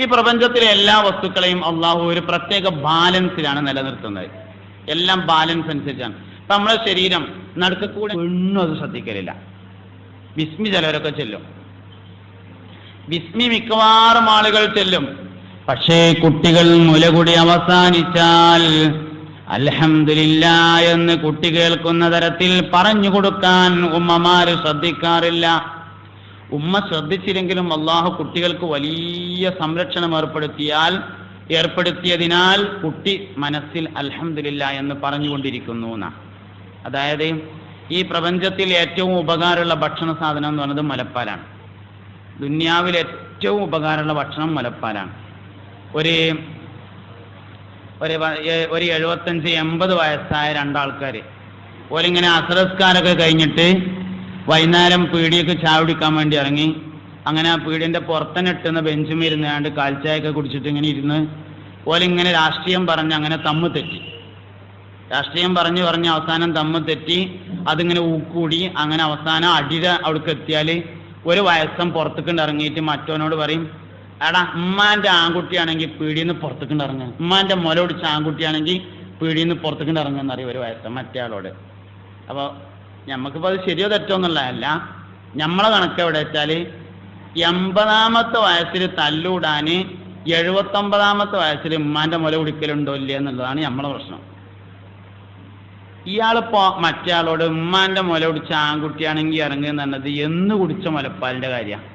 ഈ പ്രപഞ്ചത്തിലെ എല്ലാ വസ്തുക്കളെയും അള്ളാഹു ഒരു പ്രത്യേക ബാലൻസിലാണ് നിലനിർത്തുന്നത്. എല്ലാം ബാലൻസ് അനുസരിച്ചാണ്. ഇപ്പൊ നമ്മളെ ശരീരം നടുക്ക് കൂടെ ഒന്നും അത് ശ്രദ്ധിക്കലില്ല. വിസ്മി ചിലവരൊക്കെ ചെല്ലും. വിസ്മി മിക്കവാറും ആളുകൾ ചെല്ലും. പക്ഷേ കുട്ടികൾ മുലകുടി അവസാനിച്ചാൽ അലഹമില്ല എന്ന് കുട്ടി കേൾക്കുന്ന തരത്തിൽ പറഞ്ഞു കൊടുക്കാൻ ഉമ്മമാര് ശ്രദ്ധിക്കാറില്ല. ഉമ്മ ശ്രദ്ധിച്ചില്ലെങ്കിലും അള്ളാഹു കുട്ടികൾക്ക് വലിയ സംരക്ഷണം ഏർപ്പെടുത്തിയാൽ ഏർപ്പെടുത്തിയതിനാൽ കുട്ടി മനസ്സിൽ അലഹമില്ല എന്ന് പറഞ്ഞുകൊണ്ടിരിക്കുന്നു എന്നാണ് അതായത് ഈ പ്രപഞ്ചത്തിൽ ഏറ്റവും ഉപകാരമുള്ള ഭക്ഷണ സാധനം എന്ന് പറയുന്നത് മുലപ്പാലാണ്. ദുന്യാവിൽ ഏറ്റവും ഉപകാരമുള്ള ഭക്ഷണം മുലപ്പാലാണ്. ഒരു ഒരു ഒരു എഴുപത്തഞ്ച് എൺപത് വയസ്സായ രണ്ടാൾക്കാർ ഓരിങ്ങനെ അസറസ്കാരൊക്കെ കഴിഞ്ഞിട്ട് വൈകുന്നേരം പീടിയൊക്കെ ചായ കുടിക്കാൻ വേണ്ടി ഇറങ്ങി. അങ്ങനെ ആ പീടിയന്റെ പുറത്തന്നെ ഇട്ടുന്ന ബെഞ്ചും ഇരുന്നാണ്ട് കാൽച്ചായൊക്കെ കുടിച്ചിട്ട് ഇങ്ങനെ ഇരുന്ന് ഇങ്ങനെ രാഷ്ട്രീയം പറഞ്ഞ് അങ്ങനെ തമ്മ് തെറ്റി. രാഷ്ട്രീയം പറഞ്ഞു പറഞ്ഞ് അവസാനം തമ്മ് തെറ്റി. അതിങ്ങനെ ഊക്കൂടി. അങ്ങനെ അവസാനം അടിര അവിടേക്ക് എത്തിയാൽ ഒരു വയസ്സം പുറത്തുക്കൊണ്ട് ഇറങ്ങിയിട്ട് മറ്റവനോട് പറയും എടാ ഉമ്മാന്റെ ആൺകുട്ടിയാണെങ്കിൽ പീടിയിൽ നിന്ന് പുറത്തേക്കൊണ്ട് ഇറങ്ങുക ഉമ്മാന്റെ മുല പിടിച്ച ആൺകുട്ടിയാണെങ്കിൽ പീടിയിൽ നിന്ന് ഇറങ്ങുക എന്നറിയും ഒരു വയസ്സം മറ്റേ ആളോട്. അപ്പോൾ നമുക്കിപ്പോൾ അത് ശരിയോ തെറ്റോ എന്നുള്ളതല്ല നമ്മളെ കണക്ക് എവിടെ വെച്ചാൽ എൺപതാമത്തെ വയസ്സിൽ തല്ലൂടാൻ എഴുപത്തൊമ്പതാമത്തെ വയസ്സിൽ ഉമ്മാന്റെ മുല കുടിക്കലുണ്ടോ ഇല്ല എന്നുള്ളതാണ് നമ്മളെ പ്രശ്നം. ഇയാളിപ്പോ മറ്റേ ആളോട് ഉമ്മാന്റെ മുല കുടിച്ച ആൺകുട്ടിയാണെങ്കിൽ ഇറങ്ങുക എന്ന് കുടിച്ച മുലപ്പാലിന്റെ കാര്യമാണ്.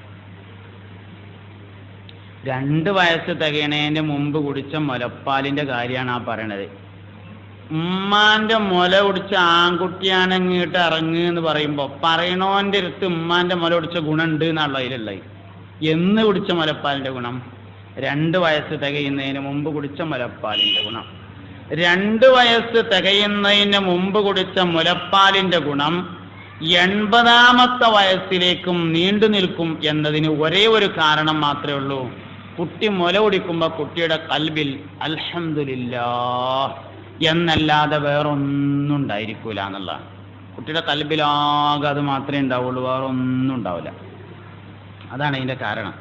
രണ്ട് വയസ്സ് തികയണേന്റെ മുമ്പ് കുടിച്ച മുലപ്പാലിന്റെ കാര്യമാണ് ആ പറയണത്. ഉമ്മാന്റെ മുല ഒടിച്ച ആൺകുട്ടിയാണെങ്ങിട്ട് ഇറങ്ങു എന്ന് പറയുമ്പോ പറയണോന്റെ അടുത്ത് ഉമ്മാന്റെ മുല ഒടിച്ച ഗുണമുണ്ട് എന്നുള്ള അതിലുള്ളത് എന്ന് കുടിച്ച മുലപ്പാലിന്റെ ഗുണം? രണ്ട് വയസ്സ് തികയുന്നതിന് മുമ്പ് കുടിച്ച മുലപ്പാലിന്റെ ഗുണം. രണ്ട് വയസ്സ് തികയുന്നതിന് മുമ്പ് കുടിച്ച മുലപ്പാലിന്റെ ഗുണം എൺപതാമത്തെ വയസ്സിലേക്കും നീണ്ടു നിൽക്കും എന്നതിന് ഒരേ ഒരു കാരണം മാത്രമേ ഉള്ളൂ. കുട്ടി മുല കുടിക്കുമ്പോൾ കുട്ടിയുടെ കൽബിൽ അൽഹംദുലില്ലാ എന്നല്ലാതെ വേറൊന്നും ഉണ്ടായിരിക്കൂല എന്നുള്ളതാണ്. കുട്ടിയുടെ കൽബിലാകെ അത് മാത്രമേ ഉണ്ടാവുള്ളൂ വേറെ ഒന്നും ഉണ്ടാവില്ല. അതാണ് അതിന്റെ കാരണം.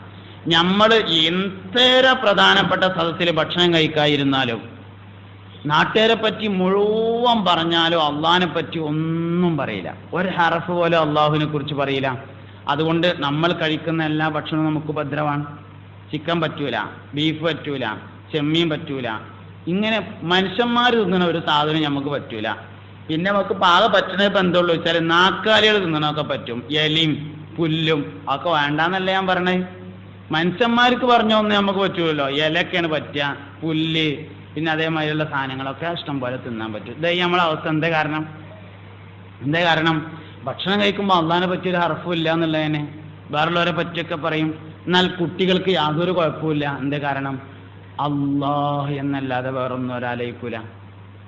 നമ്മൾ എന്തേറെ പ്രധാനപ്പെട്ട സദസ്സിൽ ഭക്ഷണം കഴിക്കാതിരുന്നാലും നാട്ടുകാരെ പറ്റി മുഴുവൻ പറഞ്ഞാലും അള്ളാഹിനെ പറ്റി ഒന്നും പറയില്ല. ഒരു ഹറഫ് പോലും അള്ളാഹുവിനെ കുറിച്ച് പറയില്ല. അതുകൊണ്ട് നമ്മൾ കഴിക്കുന്ന എല്ലാ ഭക്ഷണവും നമുക്ക് ഭദ്രമാണ്. ചിക്കൻ പറ്റൂല ബീഫ് പറ്റൂല ചെമ്മീൻ പറ്റൂല ഇങ്ങനെ മനുഷ്യന്മാർ തിന്നണ ഒരു സാധനം നമുക്ക് പറ്റൂല. പിന്നെ നമുക്ക് പാക പറ്റണ ഇപ്പം എന്തുള്ളൂ വെച്ചാൽ നാക്കാലികൾ തിന്നണമൊക്കെ പറ്റും. എലിയും പുല്ലും ഒക്കെ വേണ്ടാന്നല്ല ഞാൻ പറഞ്ഞത് മനുഷ്യന്മാർക്ക് പറഞ്ഞൊന്നും നമുക്ക് പറ്റുമല്ലോ ഇലയൊക്കെയാണ് പറ്റുക. പുല്ല് പിന്നെ അതേമാതിരിയുള്ള സാധനങ്ങളൊക്കെ ഇഷ്ടം പോലെ തിന്നാൻ പറ്റും. ഇതായി നമ്മളെ അവസ്ഥ. എന്താ കാരണം? എന്താ കാരണം? ഭക്ഷണം കഴിക്കുമ്പോൾ അള്ളാഹിനെ പറ്റിയൊരു ഹർഫും ഇല്ല എന്നുള്ളതിന് വേറുള്ളവരെ പറ്റിയൊക്കെ പറയും. എന്നാൽ കുട്ടികൾക്ക് യാതൊരു കുഴപ്പമില്ല എന്താ കാരണം? അള്ളാഹ് എന്നല്ലാതെ വേറൊന്നും ഒരാലയിക്കൂല.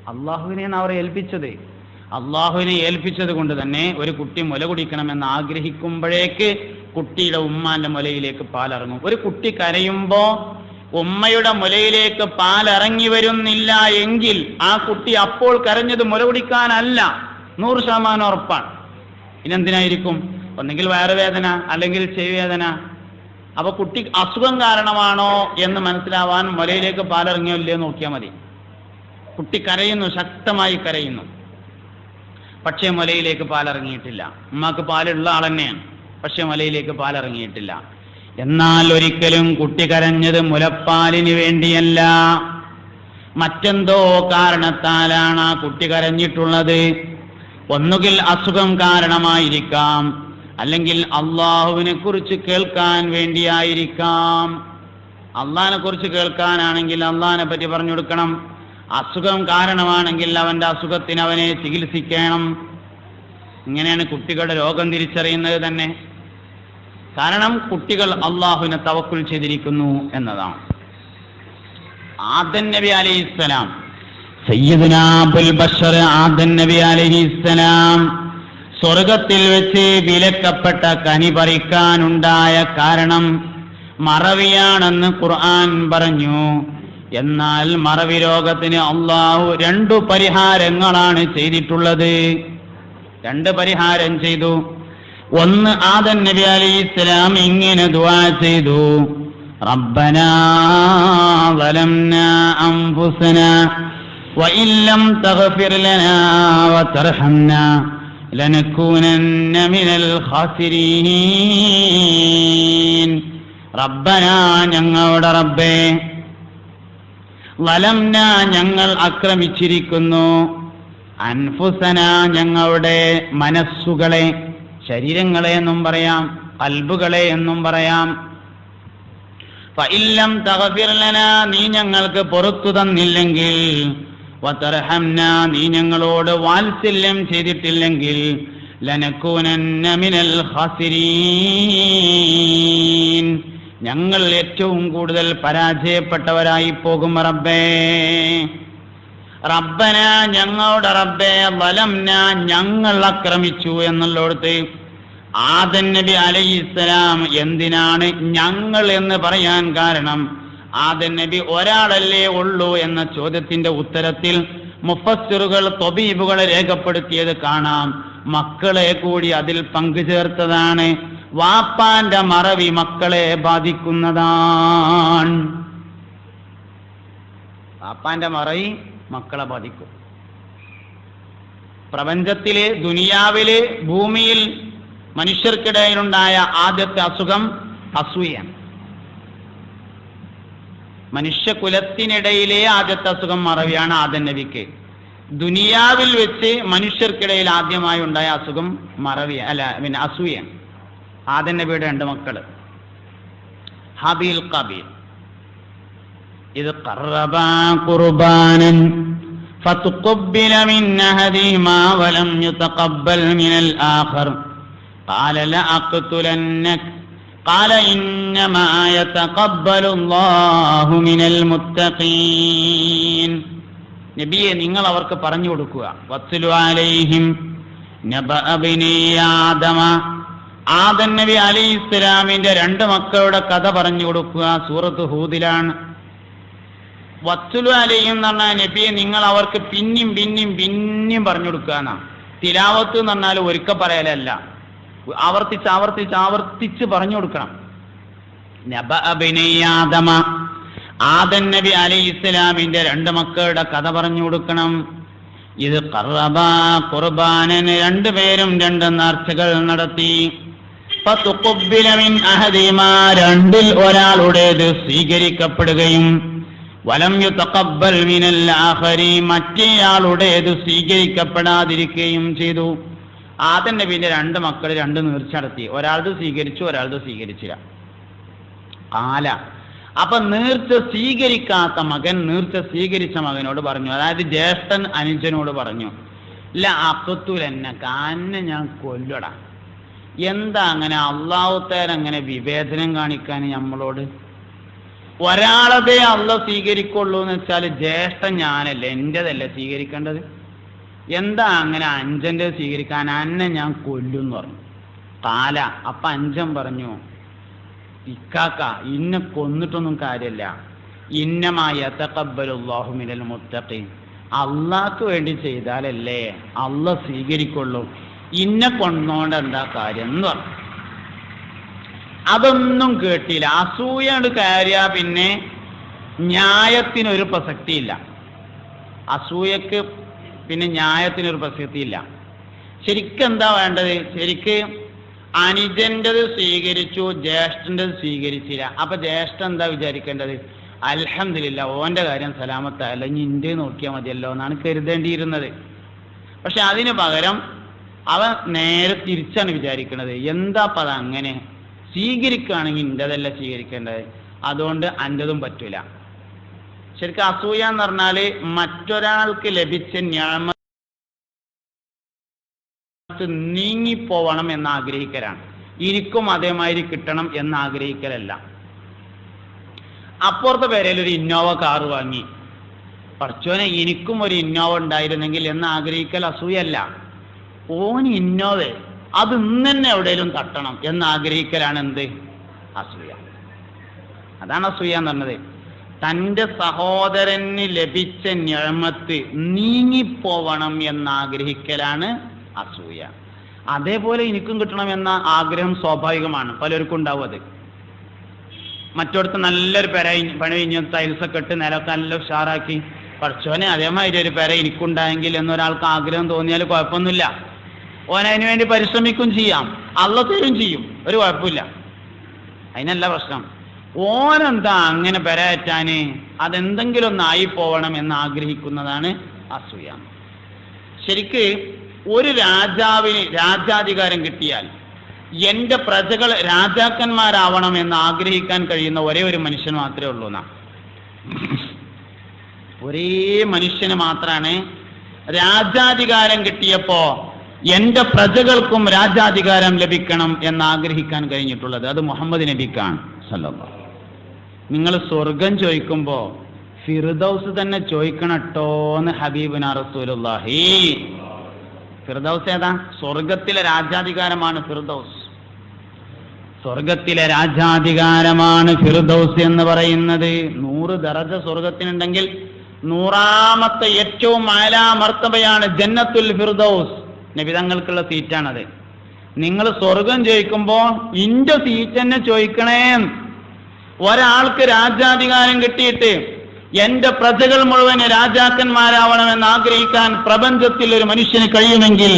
അള്ളാഹുവിനെയാണ് അവർ ഏൽപ്പിച്ചത്? അള്ളാഹുവിനെ ഏൽപ്പിച്ചത് കൊണ്ട് തന്നെ ഒരു കുട്ടി മുല കുടിക്കണമെന്ന് ആഗ്രഹിക്കുമ്പോഴേക്ക് കുട്ടിയുടെ ഉമ്മാന്റെ മുലയിലേക്ക് പാലിറങ്ങും. ഒരു കുട്ടി കരയുമ്പോ ഉമ്മയുടെ മുലയിലേക്ക് പാലിറങ്ങി വരുന്നില്ല എങ്കിൽ ആ കുട്ടി അപ്പോൾ കരഞ്ഞത് മുല കുടിക്കാനല്ല. നൂറ് ശതമാനം ഉറപ്പാണ്. ഇനെന്തിനായിരിക്കും ഒന്നെങ്കിൽ വയറുവേദന അല്ലെങ്കിൽ ചെവിവേദന അപ്പൊ കുട്ടി അസുഖം കാരണമാണോ എന്ന് മനസ്സിലാവാൻ മുലയിലേക്ക് പാലിറങ്ങിയോ ഇല്ലയോ നോക്കിയാൽ മതി. കുട്ടി കരയുന്നു ശക്തമായി കരയുന്നു. പക്ഷേ മുലയിലേക്ക് പാലിറങ്ങിയിട്ടില്ല. ഉമ്മാക്ക് പാലുള്ള ആൾ തന്നെയാണ്. പക്ഷെ മുലയിലേക്ക് പാലിറങ്ങിയിട്ടില്ല. എന്നാൽ ഒരിക്കലും കുട്ടി കരഞ്ഞത് മുലപ്പാലിന് വേണ്ടിയല്ല. മറ്റെന്തോ കാരണത്താലാണ് ആ കുട്ടി കരഞ്ഞിട്ടുള്ളത്. ഒന്നുകിൽ അസുഖം കാരണമായിരിക്കാം അല്ലെങ്കിൽ അള്ളാഹുവിനെ കുറിച്ച് കേൾക്കാൻ വേണ്ടിയായിരിക്കാം. അള്ളഹാനെ കുറിച്ച് കേൾക്കാനാണെങ്കിൽ അള്ളഹാനെ പറ്റി പറഞ്ഞു കൊടുക്കണം. അസുഖം കാരണമാണെങ്കിൽ അവന്റെ അസുഖത്തിന് അവനെ ചികിത്സിക്കണം. ഇങ്ങനെയാണ് കുട്ടികളുടെ രോഗം തിരിച്ചറിയുന്നത് തന്നെ. കാരണം കുട്ടികൾ അള്ളാഹുവിനെ തവക്കുൽ ചെയ്തിരിക്കുന്നു എന്നതാണ്. ആദൻ നബി അലൈഹിസ്സലാം സയ്യിദുനാ അബുൽ ബഷർ ആദൻ നബി അലൈഹിസ്സലാം സ്വർഗത്തിൽ വെച്ച് വിലക്കപ്പെട്ട കനി പറിക്കാനുണ്ടായ കാരണം മറവിയാണെന്ന് ഖുർആൻ പറഞ്ഞു എന്നാൽ മറവി രോഗത്തിന് അള്ളാഹു രണ്ടു പരിഹാരങ്ങളാണ് ചെയ്തിട്ടുള്ളത് രണ്ട് പരിഹാരം ചെയ്തു ഒന്ന് ആദൻ നബി അലി ഇസ്ലാം ഇങ്ങനെ ദുആ ചെയ്തു ربنا ظلمنا أنفسنا وإن لم تغفر لنا وترحمنا لنكونن من الخاسرين ربنا ഞങ്ങളുടെ റബ്ബേ വലംന ഞങ്ങൾ ആക്രമിച്ചിരിക്കുന്നു അൻഫുസന ഞങ്ങളുടെ മനസ്സുകളെ ശരീരങ്ങളെ എന്നും പറയാം കൽബുകളെ എന്നും പറയാം ഫഇല്ലം തഗ്ഫിർലന നീ ഞങ്ങൾക്ക് പുറത്തു തന്നില്ലെങ്കിൽ വതർഹംന നീ ഞങ്ങളോട് വാത്സല്യം ചെയ്തിട്ടില്ലെങ്കിൽ മിനൽ ഞങ്ങൾ ഏറ്റവും കൂടുതൽ പരാജയപ്പെട്ടവരായി പോകും റബ്ബേ. റബ്ബന ഞങ്ങളുടെ റബ്ബേ വലംന ഞങ്ങൾ ആക്രമിച്ചു എന്നുള്ളടത്ത് ആദൻ നബി അലൈഹിസ്സലാം എന്തിനാണ് ഞങ്ങൾ എന്ന് പറയാൻ കാരണം ആദൻ നബി ഒരാളല്ലേ ഉള്ളൂ എന്ന ചോദ്യത്തിന്റെ ഉത്തരത്തിൽ മുഫസ്സിറുകൾ തൊബീബുകൾ രേഖപ്പെടുത്തിയത് കാണാം. മക്കളെ കൂടി അതിൽ പങ്കുചേർത്തതാണ്. വാപ്പാന്റെ മറവി മക്കളെ ബാധിക്കുന്നതാണ്. വാപ്പാന്റെ മറവി മക്കളെ ബാധിക്കും. പ്രപഞ്ചത്തിലെ ദുനിയാവിൽ ഭൂമിയിൽ മനുഷ്യർക്കിടയിലുണ്ടായ ആദ്യത്തെ അസുഖം അസൂയാണ് മനുഷ്യകുലത്തിനിടയിലെ ആദ്യത്തെ അസുഖം മറവിയാണ് ആദൻ നബിക്ക് ദുനിയാവിൽ വെച്ച് മനുഷ്യർക്കിടയിൽ ആദ്യമായി ഉണ്ടായ അസുഖം മറവി അല്ല പിന്നെ അസൂയാണ് ആദൻ നബിയുടെ രണ്ട് മക്കള് ഹബീൽ കബീൽ ഇത് قربا قربانا فتقبل من أحدهما ولم يتقبل من الآخر قال لأقتلنك قال إنما يتقبل الله من المتقين നബിയെ നിങ്ങൾ അവർക്ക് പറഞ്ഞു കൊടുക്കുക വത്സുലു അലൈഹിം നബഅ ബനി ആദമ ആദൻ നബി അലൈഹി ഇസ്ലാമിന്റെ രണ്ട് മക്കളുടെ കഥ പറഞ്ഞു കൊടുക്കുക സൂറത്ത് ഹൂദിലാണ് വത്തുലു അലയും എന്ന് പറഞ്ഞാൽ നബിയെ നിങ്ങൾ അവർക്ക് പിന്നെയും പിന്നെയും പിന്നെയും പറഞ്ഞു കൊടുക്കുക എന്നാ തിലാവത്ത് എന്ന് പറഞ്ഞാൽ ഒരുക്ക പറയലല്ല ആവർത്തിച്ച് ആവർത്തിച്ച് ആവർത്തിച്ച് പറഞ്ഞു കൊടുക്കണം. നബ അഭിനയാദമ ആദൻ നബി അലി ഇസ്ലാമിന്റെ രണ്ട് മക്കളുടെ കഥ പറഞ്ഞു കൊടുക്കണം. ഇത് കറബ കുർബാനന് രണ്ടുപേരും രണ്ട് നേർച്ചകൾ നടത്തി. രണ്ടിൽ ഒരാളുടേത് സ്വീകരിക്കപ്പെടുകയും വലം ആഖരി മറ്റേയാളുടേത് സ്വീകരിക്കപ്പെടാതിരിക്കുകയും ചെയ്തു. ആദൻ നബീന്റെ രണ്ട് മക്കൾ രണ്ട് നീർച്ച നടത്തി. ഒരാളത് സ്വീകരിച്ചു ഒരാളത് സ്വീകരിച്ചില്ല. ആല. അപ്പൊ നീർച്ച സ്വീകരിക്കാത്ത മകൻ നീർച്ച സ്വീകരിച്ച മകനോട് പറഞ്ഞു. അതായത് ജ്യേഷ്ഠൻ അനുജനോട് പറഞ്ഞു ഇല്ല അക്കത്തുലെന്നെ കാന്നെ ഞാൻ കൊല്ലടാ. എന്താ അങ്ങനെ അള്ളാഹുത്തേൻ അങ്ങനെ വിവേചനം കാണിക്കാൻ നമ്മളോട് ഒരാളതേ അള്ള സ്വീകരിക്കുള്ളൂ എന്ന് വെച്ചാൽ ജ്യേഷ്ഠൻ ഞാനല്ലേ എന്റെതല്ലേ സ്വീകരിക്കേണ്ടത്? എന്താ അങ്ങനെ അഞ്ചന്റെ സ്വീകരിക്കാൻ അന്നെ ഞാൻ കൊല്ലും പറഞ്ഞു. കാല അപ്പൊ അഞ്ചൻ പറഞ്ഞു ഇക്കാക്ക ഇന്നെ കൊന്നിട്ടൊന്നും കാര്യമില്ല ഇന്നമായ തക്കബലുല്ലാഹുമിനൽ മുത്തഖീൻ. അള്ളാഹ്ക്ക് വേണ്ടി ചെയ്താലല്ലേ അള്ള സ്വീകരിക്കുള്ളൂ. ഇന്നെ കൊന്നോണ്ട് എന്താ കാര്യം എന്ന് പറഞ്ഞു. അതൊന്നും കേട്ടില്ല. അസൂയണ്ട് കാര്യ പിന്നെ ന്യായത്തിനൊരു പ്രസക്തിയില്ല. അസൂയക്ക് പിന്നെ ന്യായത്തിനൊരു പ്രസക്തിയില്ല. ശരിക്കെന്താ വേണ്ടത്? ശരിക്ക് അനുജന്റെത് സ്വീകരിച്ചു ജ്യേഷ്ഠന്റെത് സ്വീകരിച്ചില്ല. അപ്പൊ ജ്യേഷ്ഠൻ എന്താ വിചാരിക്കേണ്ടത്? അലഹമില്ല ഓന്റെ കാര്യം സലാമത്തല്ല ഇനി ഇന്ത്യ നോക്കിയാൽ മതിയല്ലോ എന്നാണ് കരുതേണ്ടിയിരുന്നത്. പക്ഷെ അതിന് പകരം അവൻ നേരെ തിരിച്ചാണ് വിചാരിക്കുന്നത് എന്താ അത് അങ്ങനെ സ്വീകരിക്കുകയാണെങ്കിൽ ഇന്റെതല്ല സ്വീകരിക്കേണ്ടത്. അതുകൊണ്ട് അന്റെതും പറ്റൂല. ശരിക്കും അസൂയ എന്ന് പറഞ്ഞാൽ മറ്റൊരാൾക്ക് ലഭിച്ച ഞാമ നീങ്ങിപ്പോവണം എന്ന് ആഗ്രഹിക്കലാണ്. എനിക്കും അതേമാതിരി കിട്ടണം എന്ന് ആഗ്രഹിക്കലല്ല. അപ്പുറത്തെ പേരയിൽ ഒരു ഇന്നോവ കാറ് വാങ്ങി. പറച്ചോനെ എനിക്കും ഒരു ഇന്നോവ ഉണ്ടായിരുന്നെങ്കിൽ എന്ന് ആഗ്രഹിക്കൽ അസൂയല്ല ഓൻ ഇന്നോവ അത് ഇന്ന് തന്നെ എവിടെയെങ്കിലും തട്ടണം എന്ന് ആഗ്രഹിക്കലാണ് എന്ത്? അസൂയ. അതാണ് അസൂയ എന്ന് പറഞ്ഞത്. തന്റെ സഹോദരന് ലഭിച്ച ഞഴമത്ത് നീങ്ങിപ്പോവണം എന്നാഗ്രഹിക്കലാണ് അസൂയ. അതേപോലെ എനിക്കും കിട്ടണം എന്ന ആഗ്രഹം സ്വാഭാവികമാണ്. പലർക്കും ഉണ്ടാവും അത്. മറ്റോടത്ത് നല്ലൊരു പെര പണി കഴിഞ്ഞ ടൈൽസൊക്കെ ഇട്ട് നിലമൊക്കെ നല്ല ഉഷാറാക്കി. പഠിച്ചോനെ അതേമാതിരി ഒരു പെര എനിക്കുണ്ടായെങ്കിൽ എന്നൊരാൾക്ക് ആഗ്രഹം തോന്നിയാൽ കുഴപ്പമൊന്നുമില്ല. ഓൻ അതിനു വേണ്ടി പരിശ്രമിക്കും ചെയ്യാം. അള്ള തരും ചെയ്യും. ഒരു കുഴപ്പമില്ല. അതിനല്ല പ്രശ്നം. ഓനെന്താ അങ്ങനെ പെരയറ്റാന്? അതെന്തെങ്കിലും ഒന്നായി പോവണം എന്ന് ആഗ്രഹിക്കുന്നതാണ് അസൂയ. ശരിക്ക് ഒരു രാജാവിന് രാജാധികാരം കിട്ടിയാൽ എന്റെ പ്രജകൾ രാജാക്കന്മാരാവണം എന്ന് ആഗ്രഹിക്കാൻ കഴിയുന്ന ഒരേ ഒരു മനുഷ്യൻ മാത്രമേ ഉള്ളൂ എന്നാ. ഒരേ മനുഷ്യന് മാത്രമാണ് രാജാധികാരം കിട്ടിയപ്പോ എന്റെ പ്രജകൾക്കും രാജാധികാരം ലഭിക്കണം എന്ന് ആഗ്രഹിക്കാൻ കഴിഞ്ഞിട്ടുള്ളത്. അത് മുഹമ്മദ് നബിക്കാണ്. സല്ലല്ലാഹു നിങ്ങൾ സ്വർഗം ചോദിക്കുമ്പോ ഫിർദൌസ് തന്നെ ചോദിക്കണട്ടോ എന്ന് ഹബീബിന റസൂലുള്ളാഹി. ഫിർദൌസ് ഏതാ? സ്വർഗത്തിലെ രാജാധികാരമാണ് ഫിർദൌസ്. സ്വർഗത്തിലെ രാജാധികാരമാണ് ഫിർദൌസ് എന്ന് പറയുന്നത്. നൂറ് ദറജ സ്വർഗത്തിനുണ്ടെങ്കിൽ നൂറാമത്തെ ഏറ്റവും മാലാമർത്തബയാണ് ജന്നത്തുൽ ഫിർദൌസ്. നബിതങ്ങൾക്കുള്ള സീറ്റാണത്. നിങ്ങൾ സ്വർഗം ചോദിക്കുമ്പോ ഇന്റെ സീറ്റ് തന്നെ ചോദിക്കണേ ഒരാൾക്ക് രാജാധികാരം കിട്ടിയിട്ട് എന്റെ പ്രജകൾ മുഴുവൻ രാജാക്കന്മാരാവണമെന്ന് ആഗ്രഹിക്കാൻ പ്രപഞ്ചത്തിൽ ഒരു മനുഷ്യന് കഴിയുമെങ്കിൽ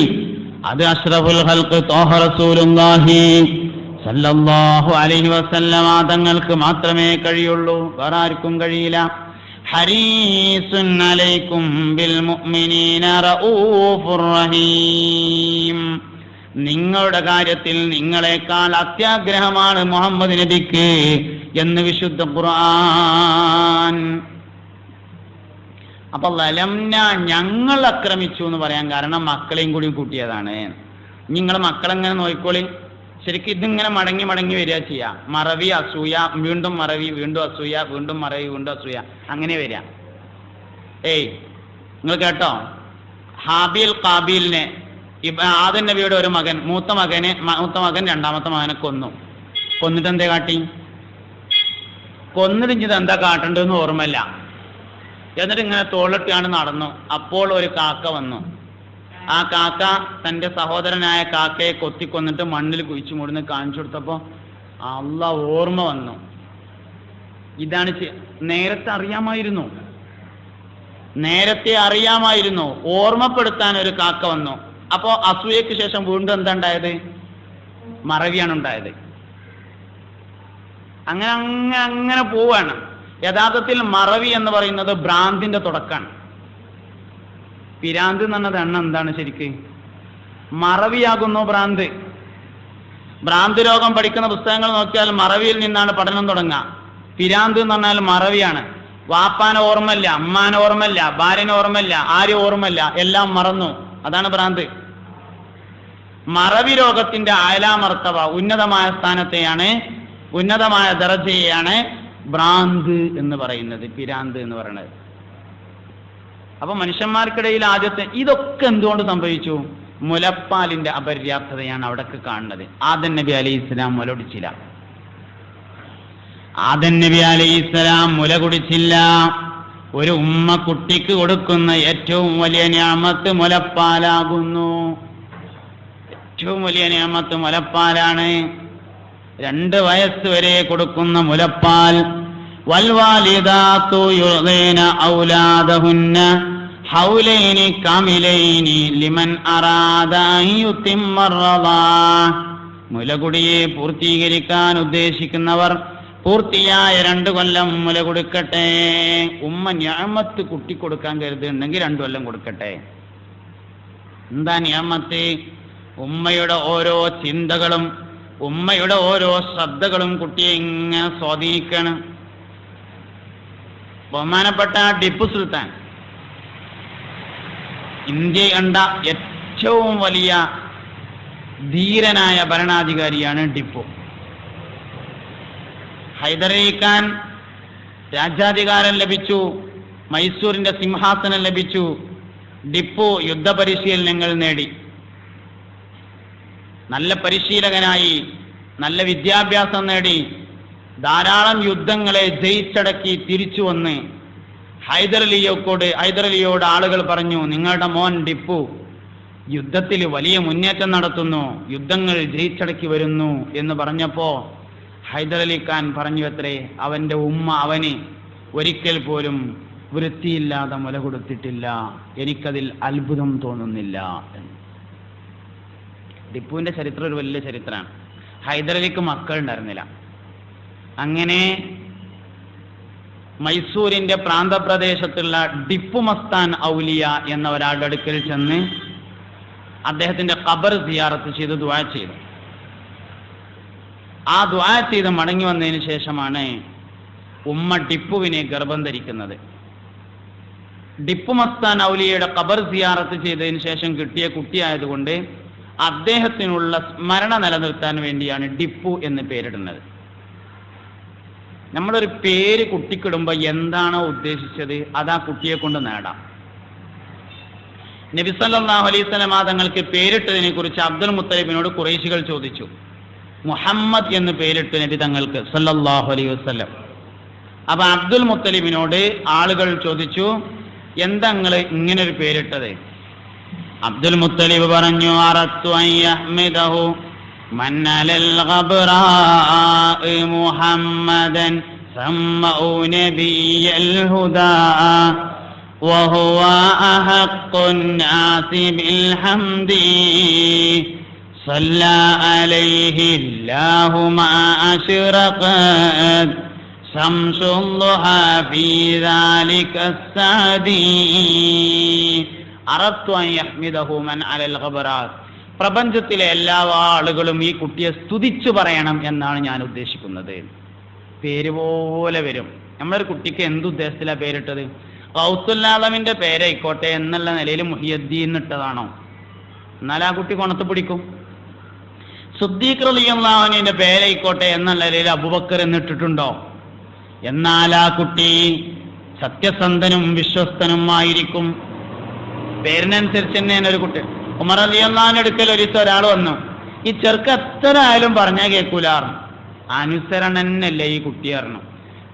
അത് അഷ്റഫുൽ ഹൽക്ക് തോഹ റസൂലുള്ളാഹി സല്ലല്ലാഹു അലൈഹി വസല്ലമ തങ്ങൾക്ക് മാത്രമേ കഴിയുള്ളൂ. വേറെ ആർക്കും കഴിയില്ല. ഹരീസുൻ അലൈക്കും ബിൽ മുഅ്മിനീന റഊഫുർ റഹീം. നിങ്ങളുടെ കാര്യത്തിൽ നിങ്ങളെക്കാൾ അത്യാഗ്രഹമാണ് മുഹമ്മദ് നബിക്ക് എന്ന് വിശുദ്ധ ഖുർആൻ. അപ്പൊ ലലംന ഞങ്ങൾ ആക്രമിച്ചു എന്ന് പറയാൻ കാരണം മക്കളെയും കൂടി കൂട്ടിയതാണ്. നിങ്ങൾ മക്കളെങ്ങനെ നോക്കിക്കോളി? ശരിക്കും ഇതിങ്ങനെ മടങ്ങി മടങ്ങി വരിക ചെയ്യാം. മറവി അസൂയ വീണ്ടും മറവി വീണ്ടും അസൂയ വീണ്ടും മറവി വീണ്ടും അസൂയ. അങ്ങനെ വരിക. ഏയ് നിങ്ങൾ കേട്ടോ? ഹാബിൽ കാബീലിനെ ആദൻ നബിയുടെ ഒരു മകൻ മൂത്ത മകനെ മൂത്ത മകൻ രണ്ടാമത്തെ മകനെ കൊന്നു. കൊന്നിട്ട് എന്തേ കാട്ടി? കൊന്നിട്ട് ഇഞ്ഞത് എന്താ കാട്ടേണ്ടതെന്ന് ഓർമ്മയില്ല. എന്നിട്ട് ഇങ്ങനെ തോളിട്ടാണ് നടന്നു. അപ്പോൾ ഒരു കാക്ക വന്നു. ആ കാക്ക തന്റെ സഹോദരനായ കാക്കയെ കൊത്തിക്കൊന്നിട്ട് മണ്ണിൽ കുഴിച്ചു മൂടുന്ന് കാണിച്ചു കൊടുത്തപ്പോ അല്ല ഓർമ്മ വന്നു. ഇതാണ് നേരത്തെ അറിയാമായിരുന്നു. നേരത്തെ അറിയാമായിരുന്നു. ഓർമ്മപ്പെടുത്താൻ ഒരു കാക്ക വന്നു. അപ്പോ അസൂയക്ക് ശേഷം വീണ്ടും എന്താ ഉണ്ടായത്? മറവിയാണ് ഉണ്ടായത്. അങ്ങനെ അങ്ങനെ അങ്ങനെ പോവാണ്. യഥാർത്ഥത്തിൽ മറവി എന്ന് പറയുന്നത് ഭ്രാന്തിന്റെ തുടക്കമാണ് പിരാന്ത് എന്ന് പറഞ്ഞത് എണ്ണ എന്താണ് ശരിക്ക്? മറവിയാകുന്നു ഭ്രാന്ത്. ഭ്രാന്ത് രോഗം പഠിക്കുന്ന പുസ്തകങ്ങൾ നോക്കിയാൽ മറവിയിൽ നിന്നാണ് പഠനം തുടങ്ങുക. പിരാന്ത് എന്ന് പറഞ്ഞാൽ മറവിയാണ്. വാപ്പാന ഓർമ്മല്ല അമ്മാന ഓർമ്മല്ല ഭാര്യനെ ഓർമ്മല്ല ഓർമ്മല്ല എല്ലാം മറന്നു. അതാണ് ഭ്രാന്ത്. മറവി രോഗത്തിന്റെ ആലാമർത്തവ ഉന്നതമായ സ്ഥാനത്തെയാണ് ഉന്നതമായ ദർജയെയാണ് ഭ്രാന്ത് എന്ന് പറയുന്നത് പിരാന്ത് എന്ന് പറയുന്നത്. അപ്പൊ മനുഷ്യന്മാർക്കിടയിൽ ആദ്യത്തെ ഇതൊക്കെ എന്തുകൊണ്ട് സംഭവിച്ചു? മുലപ്പാലിന്റെ അപര്യാപ്തതയാണ് അവിടൊക്കെ കാണുന്നത്. ആദൻ നബി അലൈഹി ഇസ്ലാം മുല കുടിച്ചില്ല. ആദൻ നബി അലൈഹി ഇസ്ലാം മുല കുടിച്ചില്ല. ഒരു ഉമ്മ കുട്ടിക്ക് കൊടുക്കുന്ന ഏറ്റവും വലിയ ഞാമത്ത് മുലപ്പാലാകുന്നു. ഏറ്റവും വലിയ ഞാമത്ത് മുലപ്പാലാണ്. രണ്ട് വയസ്സ് വരെ കൊടുക്കുന്ന മുലപ്പാൽ. ലിമൻ. മുലകുടിയെ പൂർത്തീകരിക്കാൻ ഉദ്ദേശിക്കുന്നവർ പൂർത്തിയായ രണ്ട് കൊല്ലം മുല കൊടുക്കട്ടെ. ഉമ്മ ഞാമത്ത് കുട്ടി കൊടുക്കാൻ കരുതുന്നുണ്ടെങ്കിൽ രണ്ടു കൊല്ലം കൊടുക്കട്ടെ. എന്താ ഞാമത്ത്? ഉമ്മയുടെ ഓരോ ചിന്തകളും ഉമ്മയുടെ ഓരോ ശ്രദ്ധകളും കുട്ടിയെ ഇങ്ങനെ സ്വാധീനിക്കണം. ബഹുമാനപ്പെട്ട ടിപ്പു സുൽത്താൻ ഇന്ത്യ കണ്ട ഏറ്റവും വലിയ ധീരനായ ഭരണാധികാരിയാണ് ടിപ്പു. ഹൈദരലി ഖാൻ രാജ്യാധികാരം ലഭിച്ചു മൈസൂരിന്റെ സിംഹാസനം ലഭിച്ചു ടിപ്പു യുദ്ധപരിശീലനങ്ങൾ നേടി. നല്ല പരിശീലകനായി നല്ല വിദ്യാഭ്യാസം നേടി ധാരാളം യുദ്ധങ്ങളെ ജയിച്ചടക്കി തിരിച്ചു വന്ന് ഹൈദരലിയോക്കോട് ഹൈദരലിയോട് ആളുകൾ പറഞ്ഞു നിങ്ങളുടെ മോൻ ടിപ്പു യുദ്ധത്തിൽ വലിയ മുന്നേറ്റം നടത്തുന്നു യുദ്ധങ്ങൾ ജയിച്ചടക്കി വരുന്നു എന്ന് പറഞ്ഞപ്പോ ഹൈദരലി ഖാൻ പറഞ്ഞു അത്രേ അവന്റെ ഉമ്മ അവന് ഒരിക്കൽ പോലും വൃത്തിയില്ലാതെ മുല കൊടുത്തിട്ടില്ല. എനിക്കതിൽ അത്ഭുതം തോന്നുന്നില്ല എന്ന്. ടിപ്പുവിന്റെ ചരിത്രം ഒരു വലിയ ചരിത്രമാണ്. ഹൈദരലിക്ക് മക്കൾ ഉണ്ടായിരുന്നില്ല അങ്ങനെ മൈസൂരിന്റെ പ്രാന്തപ്രദേശത്തുള്ള ടിപ്പു മസ്താൻ ഔലിയ എന്ന ഒരാളുടെ അടുക്കൽ ചെന്ന് അദ്ദേഹത്തിന്റെ ഖബർ സിയാറത്ത് ചെയ്ത് ദുവാ ചെയ്തു. ആ ചെയ്ത് മടങ്ങി വന്നതിന് ശേഷമാണ് ഉമ്മ ടിപ്പുവിനെ ഗർഭം ധരിക്കുന്നത്. ടിപ്പു മസ്താൻ ഔലിയയുടെ ഖബർ സിയാറത്ത് ചെയ്തതിന് ശേഷം കിട്ടിയ കുട്ടിയായതുകൊണ്ട് അദ്ദേഹത്തിനുള്ള സ്മരണ നിലനിർത്താൻ വേണ്ടിയാണ് ടിപ്പു എന്ന് പേരിടുന്നത്. നമ്മളൊരു പേര് കുട്ടിക്കിടുമ്പോൾ എന്താണോ ഉദ്ദേശിച്ചത് അത് ആ കുട്ടിയെ കൊണ്ട് നേടാം. നബി സല്ലല്ലാഹു അലൈഹി വസല്ലം തങ്ങൾക്ക് പേരിട്ടതിനെ കുറിച്ച് അബ്ദുൽ മുത്തലിബിനോട് കുറേശികൾ ചോദിച്ചു. മുഹമ്മദ് എന്ന് പേരിട്ട് നബി തങ്ങൾക്ക് സല്ലല്ലാഹു അലൈഹി വസല്ലം അപ്പൊ അബ്ദുൽ മുത്തലിബിനോട് ആളുകൾ ചോദിച്ചു എന്താ നിങ്ങള് ഇങ്ങനെ ഒരു പേരിട്ടത് അബ്ദുൽ മുത്തലിബ് പറഞ്ഞു അറത്തു അൻ യഹ്മിദഹു من على الغبراء محمدا سموا نبي الهدى وهو أحق الناس بالحمد صلى عليه الله ما أشرقت شمس الضحى في ذلك السعدي أردت أن يحمده من على الغبراء പ്രപഞ്ചത്തിലെ എല്ലാ ആളുകളും ഈ കുട്ടിയെ സ്തുതിച്ചു പറയണം എന്നാണ് ഞാൻ ഉദ്ദേശിക്കുന്നത് പേര് പോലെ വരും നമ്മളൊരു കുട്ടിക്ക് എന്തുദ്ദേശത്തിലാണ് പേരിട്ടത് കൗസുല്ലാദമിന്റെ പേരായിക്കോട്ടെ എന്നുള്ള നിലയിൽ മുഹിയദ്ദീൻ ഇട്ടതാണോ എന്നാൽ ആ കുട്ടി കൊണത്ത് പിടിക്കും സുദ്ദീഖ് റളിയല്ലാഹുവിന്റെ പേരായിക്കോട്ടെ എന്നുള്ള നിലയിൽ അബുബക്കർ എന്നിട്ടിട്ടുണ്ടോ? എന്നാൽ ആ കുട്ടി സത്യസന്ധനും വിശ്വസ്തനും ആയിരിക്കും പേരിനനുസരിച്ച് തന്നെയാണ് ഒരു കുട്ടി. ഉമർ അലി അടുക്കൽ ഒരു ഒരാൾ വന്നു. ഈ ചെറുക്ക് എത്ര ആയാലും പറഞ്ഞാൽ കേൾക്കൂലാറും അനുസരണന്നല്ലേ ഈ കുട്ടി അറിഞ്ഞു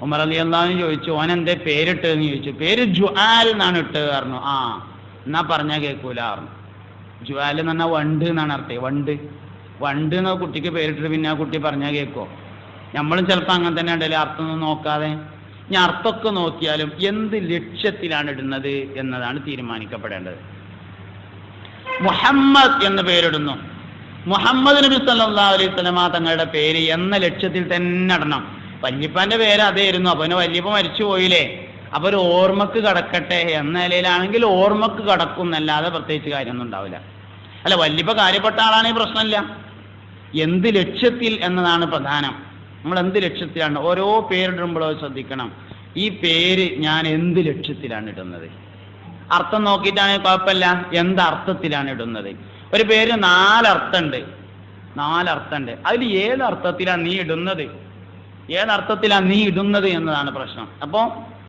ഉമർ അലി ചോദിച്ചു ഓൻ എന്തേ പേരിട്ടെന്ന് ചോദിച്ചു. പേര് ജുആൽ എന്നാണ് ഇട്ടത് പറഞ്ഞു. ആ എന്നാ പറഞ്ഞാൽ കേൾക്കൂലാറും ജുആൽ എന്ന് പറഞ്ഞാൽ വണ്ട് എന്നാണ് അർത്ഥം. വണ്ട്. വണ്ട് എന്ന കുട്ടിക്ക് പേരിട്ടിട്ട് പിന്നെ ആ കുട്ടി പറഞ്ഞാൽ കേൾക്കോ നമ്മളും ചിലപ്പോൾ അങ്ങനെ തന്നെ ഉണ്ടല്ലേ അർത്ഥം ഒന്നും നോക്കാതെ. ഇനി അർത്ഥമൊക്കെ നോക്കിയാലും എന്ത് ലക്ഷ്യത്തിലാണ് ഇടുന്നത് എന്നതാണ് തീരുമാനിക്കപ്പെടേണ്ടത്. മുഹമ്മദ് എന്ന് പേരിടുന്നു. മുഹമ്മദ് നബി സല്ലാ അലൈഹി വസല്ലമ തങ്ങളുടെ പേര് എന്ന ലക്ഷ്യത്തിൽ തന്നെ ഇടണം. വല്യപ്പാന്റെ പേര് അതായിരുന്നു. അപ്പൊ വല്യപ്പ മരിച്ചു പോയില്ലേ? അപ്പൊ ഒരു ഓർമ്മക്ക് കടക്കട്ടെ എന്ന നിലയിലാണെങ്കിൽ ഓർമ്മക്ക് കടക്കും എന്നല്ലാതെ പ്രത്യേകിച്ച് കാര്യമൊന്നും ഉണ്ടാവില്ല. അല്ല വല്യപ്പ കാര്യപ്പെട്ട ആളാണെങ്കിൽ പ്രശ്നമില്ല. എന്ത് ലക്ഷ്യത്തിൽ എന്നതാണ് പ്രധാനം. നമ്മൾ എന്ത് ലക്ഷ്യത്തിലാണ്? ഓരോ പേരിടുമ്പോഴോ ശ്രദ്ധിക്കണം. ഈ പേര് ഞാൻ എന്ത് ലക്ഷ്യത്തിലാണ് ഇടുന്നത്? അർത്ഥം നോക്കിയിട്ടാണെങ്കിൽ കുഴപ്പമില്ല. എന്ത് അർത്ഥത്തിലാണ് ഇടുന്നത്? ഒരു പേര് നാലർത്ഥമുണ്ട്. നാലർത്ഥമുണ്ട്. അതിൽ ഏത് അർത്ഥത്തിലാണ് നീ ഇടുന്നത്? ഏതർത്ഥത്തിലാണ് നീ ഇടുന്നത് എന്നതാണ് പ്രശ്നം. അപ്പോൾ